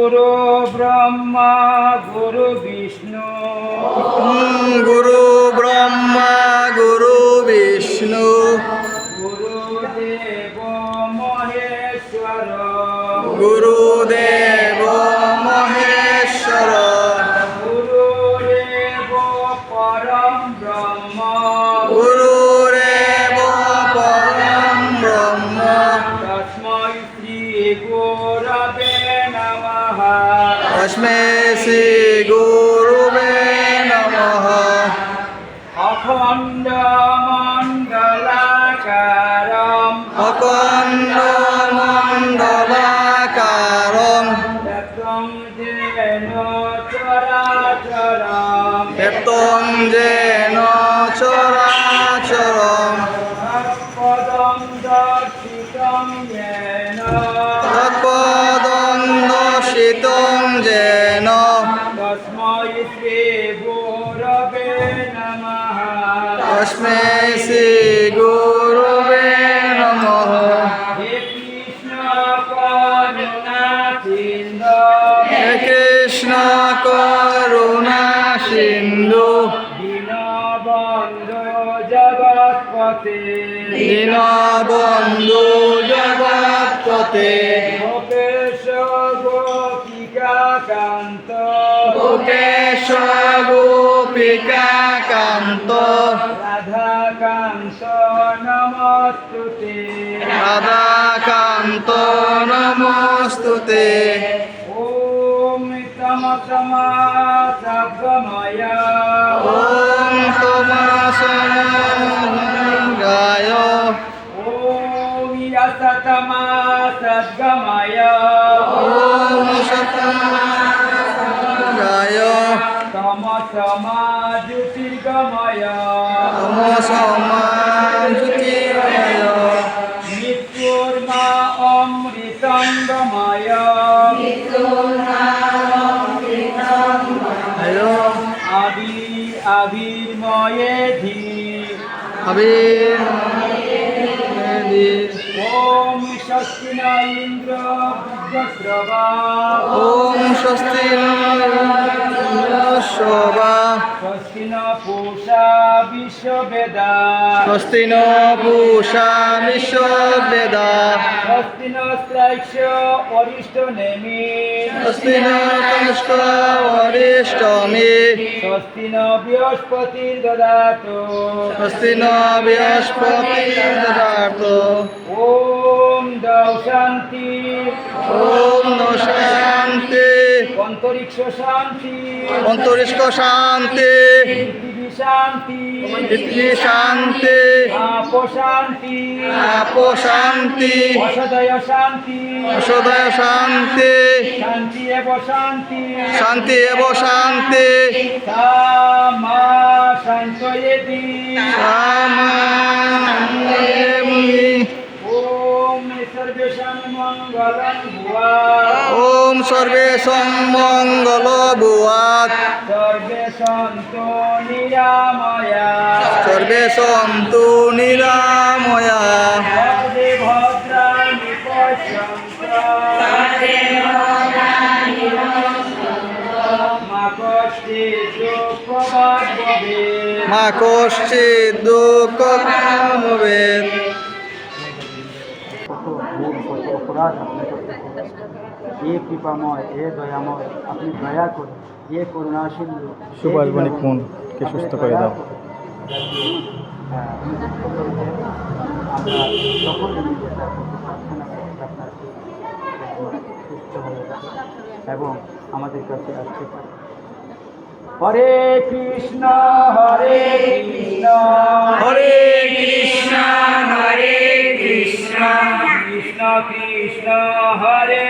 গুরু ব্রহ্মা গুরু বিষ্ণু। গুরু ব্রহ্মা গুরু বিষ্ণু। গুরুদেব মহেশ্বর। গুরুদেব মহেশ্বর। গুরুদেব পরম ব্রহ্ম। তস্মৈ শ্রী নমঃ অখণ্ড মণ্ডলাকারম অকণ্ড মণ্ডলাকারম ব্যক্তং যেন চরাচরম ব্যক্তং যেন চরাচরম পদম येन তস্মৈ শ্রী গুরুবে নমঃ। হে কৃষ্ণ করুণা সিন্ধ। দীনবন্ধু জগৎপতে রাধাকান্ত নমস্তুতে ওম তম সমা সদ্গময় ওম তমসঙ্গায় ওম যতমা সদ্গময় ওম সতঙ্গায় তম সমা জ্যোতির্গময় তমসমাজ্যোতিরায় মৃত্যুর্মা আবির ওম স্বস্তি ন ইন্দ্র বিদ্যশ্রবা ওম স্বস্তি শোভা স্বস্তি ন পূষা বিশ্ববেদা। স্বস্তি ন পূষা স্ত্রাইক্ষ অরিষ্ট নেমি স্বস্তি ন কনিষ্ঠ অরিষ্টমী স্বস্তি ন বৃহস্পতির দদাত স্বস্তি ন বৃহস্পতি দদাত ওম দৌ শান্তি ওম ন শান্তি অন্তরিক্ষ শান্তি অন্তরিষ্ঠ শান্তি শান্তি। পৃথিবী শান্তি। আপ শান্তি। শান্তি। অসদয় শান্তি। শান্তি। শান্তি এব শান্তি। শান্তি এব শান্তি। সামা। ওম সর্বেশাং মঙ্গলং ভুয়া। ওম সর্বে মঙ্গল বুয়াত সর্বে সন্তু নিরাময়া। সর্বে সন্তু নিরাময়া। মা কষ্টে দুঃখ হবে কত ভুল কত অপরাধ আপনি করতে এ কৃপাময় এ দয়াময়। আপনি দয়া করে এ করুণাশীল সুভাষ বণিক মনকে সুস্থ করে দাও। সুস্থ আমরা সকলে মিলে তার প্রতি প্রার্থনা করি আপনার সুস্থ হয়ে এবং আমাদের কাছে আসতে পারে হরে কৃষ্ণ হরে কৃষ্ণ হরে কৃষ্ণ। হরে কৃষ্ণ কৃষ্ণ কৃষ্ণ হরে